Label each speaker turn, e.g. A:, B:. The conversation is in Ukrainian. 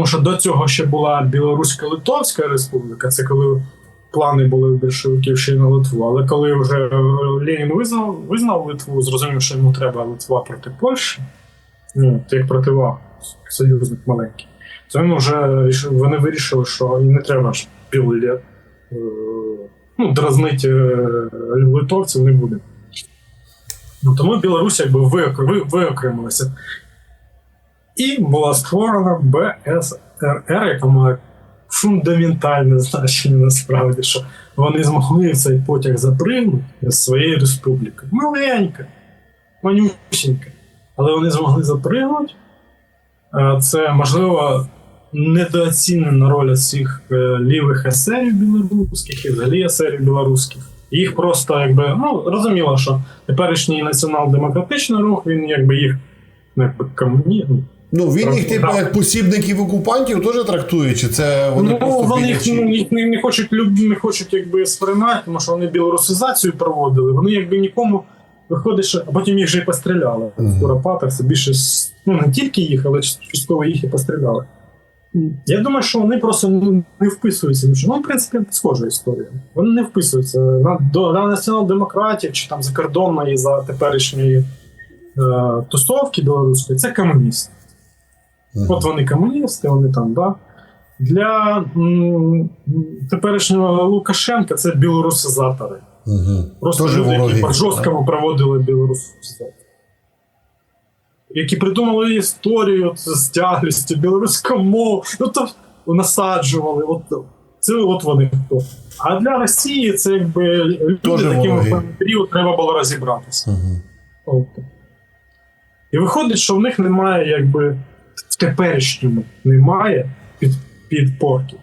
A: Тому що до цього ще була Білоруська-Литовська республіка, це коли плани були більшовиків ще й на Литву. Але коли вже Ленін визнав, визнав Литву, зрозумів, що йому треба Литва проти Польщі, ну, як противаг, союзник маленький, то він вже вони вирішили, що і не треба ж півліт. е, Ну, дразнити е, литовців не буде. Ну, тому Білорусь якби виокремилася. І була створена БСРР, яка має фундаментальне значення насправді, що вони змогли цей потяг запригнути з своєї республіки. Маленька, манюсінька. Але вони змогли запригнути. Е, Це, можливо, недооцінена роль цих е, лівих есерів білоруських і взагалі есерів білоруських. Їх просто якби ну розуміло, що теперішній націонал-демократичний рух, він якби їх ну, якби комуні...
B: Ну, він їх, типу, як посібників окупантів теж трактує, чи це вони
A: ну,
B: просто
A: вони їх, ну, їх не, не хочуть люб, не хочуть якби сприймати, тому що вони білорусизацію проводили. Вони якби нікому виходить, що а потім їх же і постріляли.
B: Мгм.
A: В Куропатах це більше ну не тільки їх, але частково їх і постріляли. Я думаю, що вони просто ну, не вписуються. тому що, Ну, в принципі, схожа історія. Вони не вписуються на, до, на націонал-демократів чи там закордонної за теперішньої е, тусовки білоруської. Це комуністи. От вони комуністи, вони там, да. Для м, теперішнього Лукашенка це білорусизатори.
B: Мгм.
A: Просто
B: Тоже
A: люди,
B: вороги,
A: які
B: так.
A: по-жорсткому проводили білорусизацію. Які придумали історію от з тяглістю, білоруську мову, ну то насаджували. От, це от вони хто. А для Росії це якби люди,
B: Тоже
A: з в період треба було розібратися.
B: Мгм.
A: От. І виходить, що в них немає, якби теперішньому немає під, підпорки.